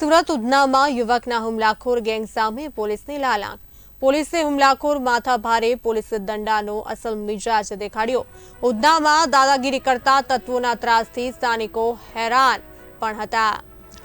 સુરત ઉધનામાં યુવકના હુમલાખોર ગેંગ સામે પોલીસની લાલાંક પોલીસે હુમલાખોર માથાભારે પોલીસ દંડાનો અસલ મિજાજ દેખાડ્યો. ઉધનામાં દાદાગીરી કરતા તત્વોના ત્રાસથી સ્થાનિકો હેરાન પણ હતા.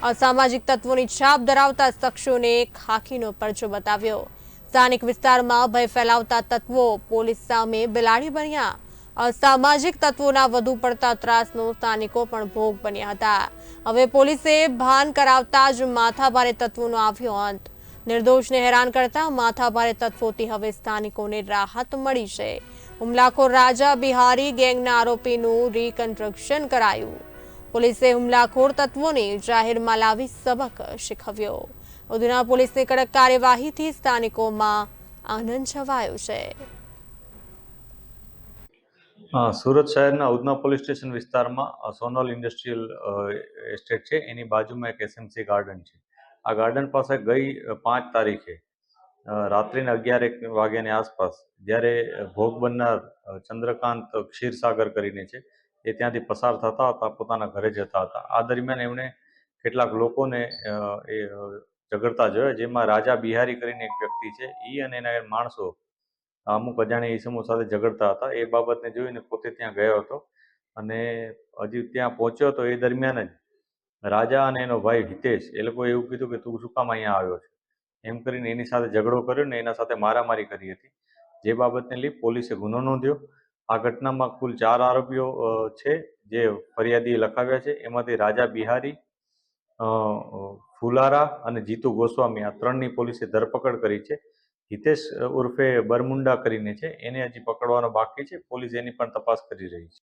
અસામાજિક તત્વોની છાપ ધરાવતા શખ્સોને ખાખીનો પરચો બતાવ્યો. સ્થાનિક વિસ્તારમાં ભય ફેલાવતા તત્વો પોલીસ સામે બિલાડી બન્યા. અસામાજિક તત્વોના વધુ પડતા ત્રાસનો સ્થાનિકો પણ ભોગ બન્યા હતા. હવે પોલીસે ભાન કરાવતા જ માથાભારે તત્વોનો આવ્યો અંત. નિર્દોષને હેરાન કરતા માથાભારે તત્વોથી હવે સ્થાનિકોને રાહત મળી છે. હુમલાખોર રાજા બિહારી ગેંગના આરોપીનું રિકન્સ્ટ્રક્શન કરાયું. પોલીસે હુમલાખોર તત્વોને જાહેરમાં લાવી સબક શીખવ્યો. ઉધના પોલીસની કડક કાર્યવાહીથી સ્થાનિકોમાં આનંદ છવાયો છે. સુરત શહેરના ઉધના પોલીસ સ્ટેશન વિસ્તારમાં સોનલ ઇન્ડસ્ટ્રીયલ એસ્ટેટ છે. એની બાજુમાં એક એસએમસી ગાર્ડન છે. આ ગાર્ડન પાસે ગઈ પાંચ તારીખે રાત્રિના અગિયાર એક વાગ્યાની આસપાસ, જ્યારે ભોગ બનનાર ચંદ્રકાંત ક્ષીરસાગર કરીને છે, એ ત્યાંથી પસાર થતા હતા, પોતાના ઘરે જતા હતા. આ દરમિયાન એમણે કેટલાક લોકોને એ ઝઘડતા જોયા, જેમાં રાજા બિહારી કરીને એક વ્યક્તિ છે એ અને એના માણસો અમુક અજાણ્યા ઈસમો સાથે ઝઘડતા હતા. એ બાબતને જોઈને પોતે ત્યાં ગયો હતો અને હજી ત્યાં પહોંચ્યો તો એ દરમિયાન જ રાજા અને એનો ભાઈ હિતેશ, એ લોકોએ એવું કીધું કે તું શું કામ અહીંયા આવ્યો છે? એમ કરીને એની સાથે ઝઘડો કર્યો ને એના સાથે મારામારી કરી હતી. જે બાબતને લઈ પોલીસે ગુનો નોંધ્યો. આ ઘટનામાં કુલ ચાર આરોપીઓ છે જે ફરિયાદીએ લખાવ્યા છે. એમાંથી રાજા બિહારી ફુલારા અને જીતુ ગોસ્વામી આ ત્રણની પોલીસે ધરપકડ કરી છે. હિતેશ ઉર્ફે બરમુંડા કરીને છે. એને હજી પકડવાનો બાકી છે. પોલીસ એની પણ તપાસ કરી રહી છે.